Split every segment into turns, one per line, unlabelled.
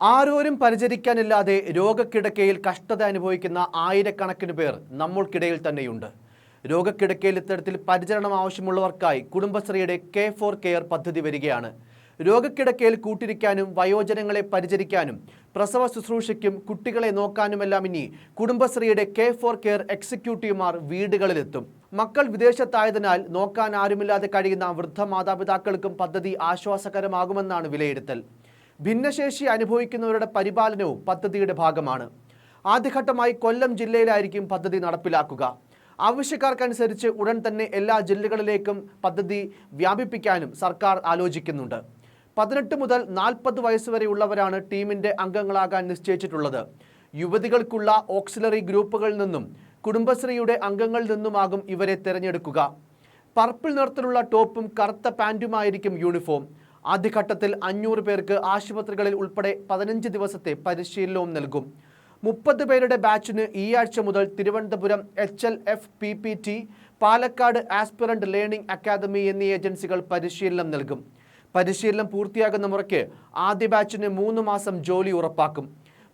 ആരോരും പരിചരിക്കാനില്ലാതെ രോഗക്കിടക്കയിൽ കഷ്ടത അനുഭവിക്കുന്ന ആയിരക്കണക്കിന് പേർ നമ്മൾക്കിടയിൽ തന്നെയുണ്ട്. രോഗക്കിടക്കയിൽ ഇത്തരത്തിൽ പരിചരണം ആവശ്യമുള്ളവർക്കായി കുടുംബശ്രീയുടെ കെ ഫോർ കെയർ പദ്ധതി വരികയാണ്. രോഗക്കിടക്കയിൽ കൂട്ടിരിക്കാനും വയോജനങ്ങളെ പരിചരിക്കാനും പ്രസവ ശുശ്രൂഷയ്ക്കും കുട്ടികളെ നോക്കാനുമെല്ലാം ഇനി കുടുംബശ്രീയുടെ കെ ഫോർ കെയർ എക്സിക്യൂട്ടീവുമാർ വീടുകളിലെത്തും. മക്കൾ വിദേശത്തായതിനാൽ നോക്കാൻ ആരുമില്ലാതെ കഴിയുന്ന വൃദ്ധ മാതാപിതാക്കൾക്കും പദ്ധതി ആശ്വാസകരമാകുമെന്നാണ് വിലയിരുത്തൽ. ഭിന്നശേഷി അനുഭവിക്കുന്നവരുടെ പരിപാലനവും പദ്ധതിയുടെ ഭാഗമാണ്. ആദ്യഘട്ടമായി കൊല്ലം ജില്ലയിലായിരിക്കും പദ്ധതി നടപ്പിലാക്കുക. ആവശ്യക്കാർക്കനുസരിച്ച് ഉടൻ തന്നെ എല്ലാ ജില്ലകളിലേക്കും പദ്ധതി വ്യാപിപ്പിക്കാനും സർക്കാർ ആലോചിക്കുന്നുണ്ട്. പതിനെട്ട് മുതൽ നാൽപ്പത് വയസ്സുവരെയുള്ളവരാണ് ടീമിന്റെ അംഗങ്ങളാകാൻ നിശ്ചയിച്ചിട്ടുള്ളത്. യുവതികൾക്കുള്ള ഓക്സിലറി ഗ്രൂപ്പുകളിൽ നിന്നും കുടുംബശ്രീയുടെ അംഗങ്ങളിൽ നിന്നുമാകും ഇവരെ തിരഞ്ഞെടുക്കുക. പർപ്പിൾ നിറത്തിലുള്ള ടോപ്പും കറുത്ത പാന്റുമായിരിക്കും യൂണിഫോം. ആദ്യഘട്ടത്തിൽ അഞ്ഞൂറ് പേർക്ക് ആശുപത്രികളിൽ ഉൾപ്പെടെ പതിനഞ്ച് ദിവസത്തെ പരിശീലനവും നൽകും. മുപ്പത് പേരുടെ ബാച്ചിന് ഈ ആഴ്ച മുതൽ Thiruvananthapuram H L F P P T Palakkad aspirant learning academy എന്നീ ഏജൻസികൾ പരിശീലനം നൽകും. പരിശീലനം പൂർത്തിയാകുന്ന മുറയ്ക്ക് ആദ്യ ബാച്ചിന് മൂന്ന് മാസം ജോലി ഉറപ്പാക്കും.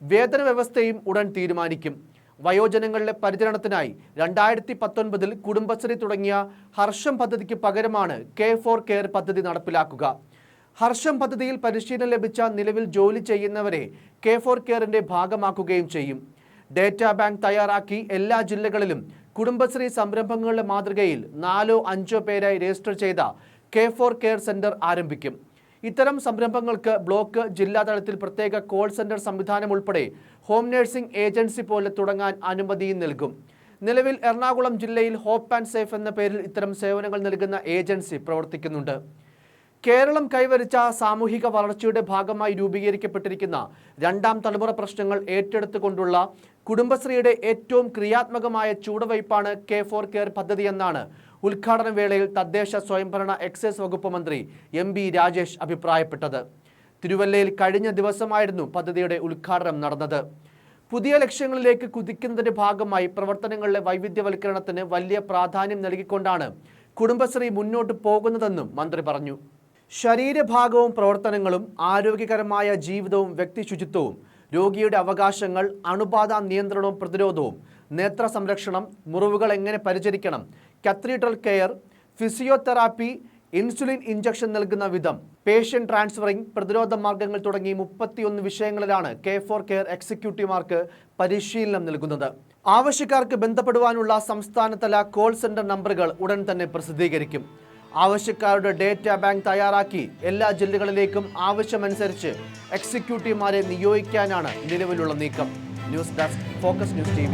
വേതന വ്യവസ്ഥയും ഉടൻ തീരുമാനിക്കും. വയോജനങ്ങളുടെ പരിചരണത്തിനായി രണ്ടായിരത്തി പത്തൊൻപതിൽ കുടുംബശ്രീ തുടങ്ങിയ ഹർഷം പദ്ധതിക്ക് പകരമാണ് കെ ഫോർ കെയർ പദ്ധതി നടപ്പിലാക്കുക. ഹർഷം പദ്ധതിയിൽ പരിശീലനം ലഭിച്ച നിലവിൽ ജോലി ചെയ്യുന്നവരെ കെ ഫോർ കെയറിന്റെ ഭാഗമാക്കുകയും ചെയ്യും. ഡേറ്റാ ബാങ്ക് തയ്യാറാക്കി എല്ലാ ജില്ലകളിലും കുടുംബശ്രീ സംരംഭങ്ങളുടെ മാതൃകയിൽ നാലോ അഞ്ചോ പേരായി രജിസ്റ്റർ ചെയ്ത കെ ഫോർ കെയർ സെന്റർ ആരംഭിക്കും. ഇത്തരം സംരംഭങ്ങൾക്ക് ബ്ലോക്ക് ജില്ലാതലത്തിൽ പ്രത്യേക കോൾ സെന്റർ സംവിധാനം ഉൾപ്പെടെ ഹോം നഴ്സിംഗ് ഏജൻസി പോലെ തുടങ്ങാൻ അനുമതിയും നൽകും. നിലവിൽ എറണാകുളം ജില്ലയിൽ ഹോപ്പ് ആൻഡ് സേഫ് എന്ന പേരിൽ ഇത്തരം സേവനങ്ങൾ നൽകുന്ന ഏജൻസി പ്രവർത്തിക്കുന്നുണ്ട്. കേരളം കൈവരിച്ച സാമൂഹിക വളർച്ചയുടെ ഭാഗമായി രൂപീകരിക്കപ്പെട്ടിരിക്കുന്ന രണ്ടാം തലമുറ പ്രശ്നങ്ങൾ ഏറ്റെടുത്തുകൊണ്ടുള്ള കുടുംബശ്രീയുടെ ഏറ്റവും ക്രിയാത്മകമായ ചൂടുവയ്പ്പാണ് കെ ഫോർ കെയർ പദ്ധതിയെന്നാണ് ഉദ്ഘാടന വേളയിൽ തദ്ദേശ സ്വയംഭരണ എക്സൈസ് വകുപ്പ് മന്ത്രി എം ബി രാജേഷ് അഭിപ്രായപ്പെട്ടത്. തിരുവല്ലയിൽ കഴിഞ്ഞ ദിവസമായിരുന്നു പദ്ധതിയുടെ ഉദ്ഘാടനം നടന്നത്. പുതിയ ലക്ഷ്യങ്ങളിലേക്ക് കുതിക്കുന്നതിന്റെ ഭാഗമായി പ്രവർത്തനങ്ങളിലെ വൈവിധ്യവൽക്കരണത്തിന് വലിയ പ്രാധാന്യം നൽകിക്കൊണ്ടാണ് കുടുംബശ്രീ മുന്നോട്ട് പോകുന്നതെന്നും മന്ത്രി പറഞ്ഞു. ശരീരഭാഗവും പ്രവർത്തനങ്ങളും ആരോഗ്യകരമായ ജീവിതവും വ്യക്തി ശുചിത്വവും രോഗിയുടെ അവകാശങ്ങൾ അണുബാധ നിയന്ത്രണവും പ്രതിരോധവും നേത്ര സംരക്ഷണം മുറിവുകൾ എങ്ങനെ പരിചരിക്കണം catheter care physiotherapy insulin injection നൽകുന്ന വിധം പേഷ്യൻ ട്രാൻസ്ഫറിംഗ് പ്രതിരോധ മാർഗങ്ങൾ തുടങ്ങി മുപ്പത്തിയൊന്ന് വിഷയങ്ങളിലാണ് കെ ഫോർ കെയർ എക്സിക്യൂട്ടീവുമാർക്ക് പരിശീലനം നൽകുന്നത്. ആവശ്യക്കാർക്ക് ബന്ധപ്പെടുവാനുള്ള സംസ്ഥാനതല കോൾ സെന്റർ നമ്പറുകൾ ഉടൻ തന്നെ പ്രസിദ്ധീകരിക്കും. ആവശ്യക്കാരുടെ ഡേറ്റ ബാങ്ക് തയ്യാറാക്കി എല്ലാ ജില്ലകളിലേക്കും ആവശ്യമനുസരിച്ച് എക്സിക്യൂട്ടീവുമാരെ നിയോഗിക്കാനാണ് നിലവിലുള്ള നീക്കം. News desk focus news T